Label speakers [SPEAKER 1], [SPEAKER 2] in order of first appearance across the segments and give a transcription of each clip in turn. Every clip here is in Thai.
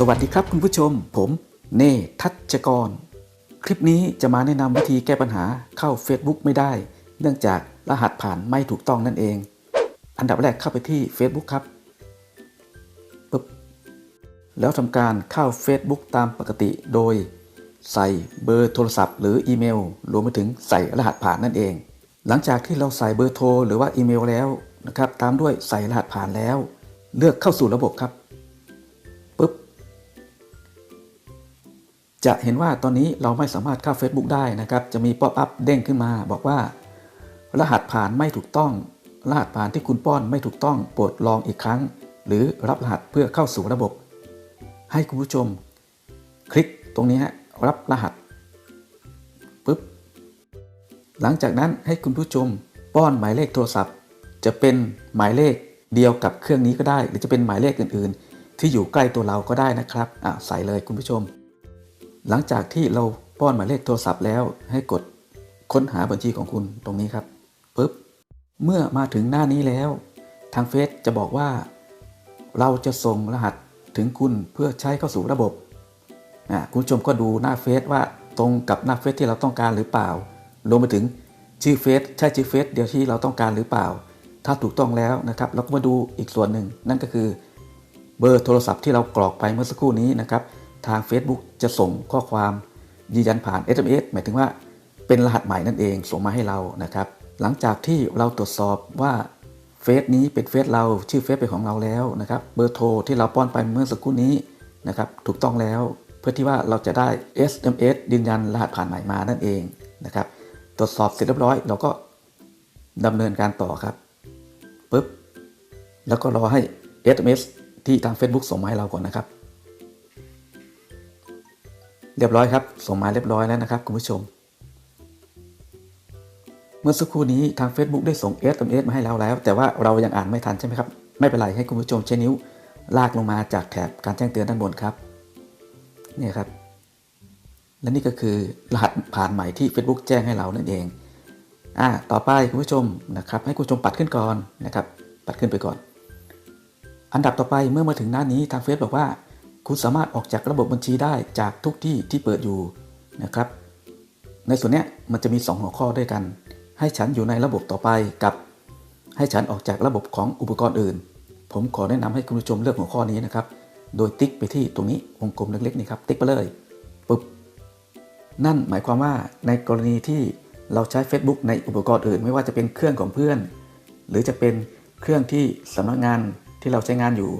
[SPEAKER 1] สวัสดีครับคุณผู้ชม ผมเนทัชกร คลิปนี้จะมาแนะนำวิธีแก้ปัญหาเข้า Facebook ไม่ได้ เนื่องจากรหัสผ่านไม่ถูกต้องนั่นเอง อันดับแรกเข้าไปที่ Facebook ครับปึ๊บแล้วทำการเข้า Facebook ตามปกติโดย ใส่เบอร์โทรศัพท์ หรืออีเมลรวมไปถึงใส่รหัสผ่านนั่นเอง หลังจากที่เราใส่เบอร์โทรหรือว่าอีเมลแล้วนะครับตามด้วยใส่รหัสผ่านแล้ว เลือกเข้าสู่ระบบครับ จะเห็นว่าตอนนี้เราไม่สามารถเข้า Facebook ได้นะครับ จะมีป๊อปอัพเด้งขึ้นมา บอกว่า รหัสผ่านไม่ถูกต้อง รหัสผ่านที่คุณป้อนไม่ถูกต้องโปรดลองอีกครั้ง หรือรับรหัสเพื่อเข้าสู่ระบบ ให้คุณผู้ชม คลิกตรงนี้ฮะรับรหัสปึ๊บหลังจากนั้นให้คุณผู้ชมป้อนหมายเลขโทรศัพท์ จะเป็นหมายเลขเดียวกับเครื่องนี้ก็ได้ หรือจะเป็นหมายเลขอื่น ๆ ที่อยู่ใกล้ตัวเราก็ได้นะครับอะใส่เลยคุณผู้ชม หลังจากที่เราป้อนหมายเลขโทรศัพท์แล้วให้กดค้นหาบัญชีของคุณตรงนี้ครับปึ๊บเมื่อมาถึงหน้านี้แล้ว ทางเฟซจะบอกว่า เราจะส่งรหัสถึงคุณเพื่อใช้เข้าสู่ระบบอะคุณชมก็ดูหน้าเฟซว่าตรงกับหน้าเฟซที่เราต้องการหรือเปล่ารวมไปถึงชื่อเฟซใช่ชื่อเฟซเดียวที่เราต้องการหรือเปล่า ถ้าถูกต้องแล้วนะครับ เราก็มาดูอีกส่วนหนึ่งนั่นก็คือเบอร์โทรศัพท์ที่เรากรอกไปเมื่อสักครู่นี้นะครับ ทาง Facebook จะส่งข้อความยืนยันผ่าน SMS หมายถึงว่าเป็นรหัสใหม่นั่นเองส่งมาให้เรานะครับ หลังจากที่เราตรวจสอบว่าเฟซนี้เป็นเฟซเราชื่อเฟซเป็นของเราแล้วนะครับ เบอร์โทรที่เราป้อนไปเมื่อสักครู่นี้นะครับถูกต้องแล้วเพื่อที่ว่าเราจะได้ SMS ยืนยันรหัสผ่านใหม่มานั่นเองนะครับ ตรวจสอบเสร็จเรียบร้อย เราก็ดำเนินการต่อครับปึ๊บแล้วก็รอให้ SMS ที่ทาง Facebook ส่งมาให้เราก่อนนะครับ เรียบร้อยครับ ส่งมาเรียบร้อยแล้วนะครับคุณผู้ชม เมื่อสักครู่นี้ทาง Facebook ได้ส่ง SMS มาให้เราแล้ว แต่ว่าเรายังอ่านไม่ทันใช่ไหมครับ ไม่เป็นไรให้คุณผู้ชมใช้นิ้วลากลงมาจากแถบการแจ้งเตือนด้านบนครับนี่ครับ และนี่ก็คือรหัสผ่านใหม่ที่ Facebook แจ้งให้เรานั่นเองอ่าต่อไปคุณผู้ชมนะครับ ให้คุณผู้ชมปัดขึ้นก่อนนะครับ ปัดขึ้นไปก่อน อันดับต่อไปเมื่อมาถึงหน้านี้ทางเฟซบอกว่า คุณสามารถออกจากระบบบัญชีได้จากทุกที่ที่เปิดอยู่นะครับ ในส่วนนี้มันจะมี 2 หัวข้อด้วยกัน ให้ฉันอยู่ในระบบต่อไปกับ ให้ฉันออกจากระบบของอุปกรณ์อื่น ผมขอแนะนำให้คุณผู้ชมเลือกหัวข้อนี้นะครับ โดยติ๊กไปที่ตรงนี้วงกลมเล็กๆนี่ครับ ติ๊กไปเลยปุ๊บนั่นหมายความว่าในกรณีที่เราใช้ Facebook ในอุปกรณ์อื่น ไม่ว่าจะเป็นเครื่องของเพื่อน หรือจะเป็นเครื่องที่สำนักงานที่เราใช้งานอยู่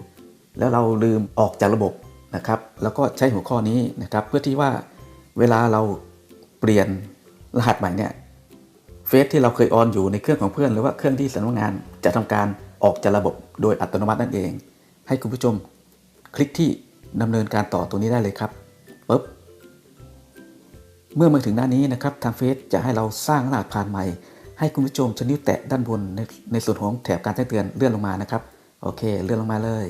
[SPEAKER 1] แล้วเราลืมออกจากระบบ นะครับ แล้วก็ใช้หัวข้อนี้นะครับ เพื่อที่ว่าเวลาเราเปลี่ยนรหัสใหม่เนี่ยเฟซที่เราเคยออนอยู่ในเครื่องของเพื่อน หรือว่าเครื่องที่สำนักงานจะทำการออกจากระบบโดยอัตโนมัตินั่นเอง ให้คุณผู้ชมคลิกที่ดำเนินการต่อตรงนี้ได้เลยครับปึ๊บเมื่อมาถึงหน้านี้นะครับทางเฟซจะให้เราสร้างรหัสผ่านใหม่ ให้คุณผู้ชมชนิ้วแตะด้านบนในในส่วนของแถบการแจ้งเตือนเลื่อนลงมานะครับ โอเค เลื่อนลงมาเลย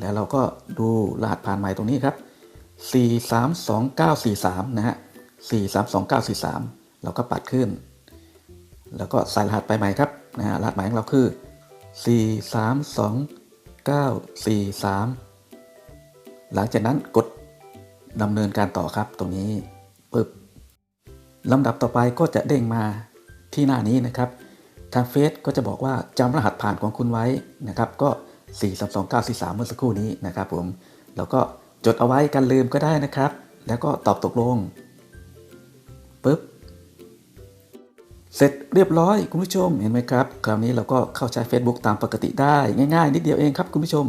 [SPEAKER 1] แล้วเราก็ดูรหัสผ่านใหม่ตรงนี้ครับ 432943 นะฮะ 432943 เราก็ปัดขึ้น แล้วก็ใส่รหัสไปใหม่ครับนะฮะรหัสใหม่ของเราคือ 432943 หลังจากนั้นกดดำเนินการต่อครับตรงนี้ปึ๊บลำดับต่อไปก็จะเด้งมาที่หน้านี้นะครับ ทางเฟซก็จะบอกว่าจำรหัสผ่านของคุณไว้นะครับ ก็ 432943 เมื่อสักครู่นี้นะครับผมแล้วก็จดเอาไว้กันลืมก็ได้นะครับ แล้วก็ตอบตกลงปึ๊บเสร็จเรียบร้อยคุณผู้ชมเห็นไหมครับ คราวนี้เราก็เข้าใช้ Facebook ตามปกติได้ง่าย ๆ นิดเดียวเองครับคุณผู้ชม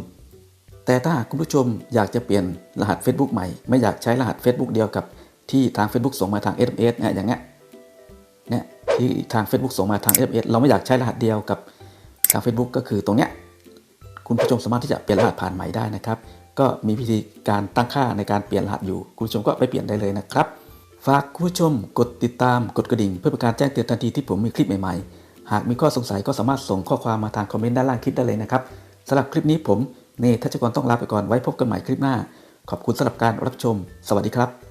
[SPEAKER 1] แต่ถ้าหากคุณผู้ชมอยากจะเปลี่ยนรหัส Facebook ใหม่ ไม่อยากใช้รหัส Facebook เดียวกับที่ทาง Facebook ส่งมาทาง SMS เนี่ยอย่างเงี้ยเนี่ยที่ทาง Facebook ส่งมาทาง SMS เราไม่อยากใช้รหัสเดียวกับทาง Facebook ก็คือตรงเนี้ย คุณผู้ชมสามารถที่จะเปลี่ยนรหัสผ่านใหม่ได้นะครับ ก็มีวิธีการตั้งค่าในการเปลี่ยนรหัสอยู่ คุณผู้ชมก็ไปเปลี่ยนได้เลยนะครับ ฝากคุณผู้ชมกดติดตามกดกระดิ่ง เพื่อเป็นการแจ้งเตือนทันทีที่ผมมีคลิปใหม่ๆ หากมีข้อสงสัยก็สามารถส่งข้อความมาทางคอมเมนต์ด้านล่างคลิปได้เลยนะครับสำหรับคลิปนี้ผมเนทัชกรต้องลาไปก่อนไว้พบกันใหม่คลิปหน้า ขอบคุณสำหรับการรับชม สวัสดีครับ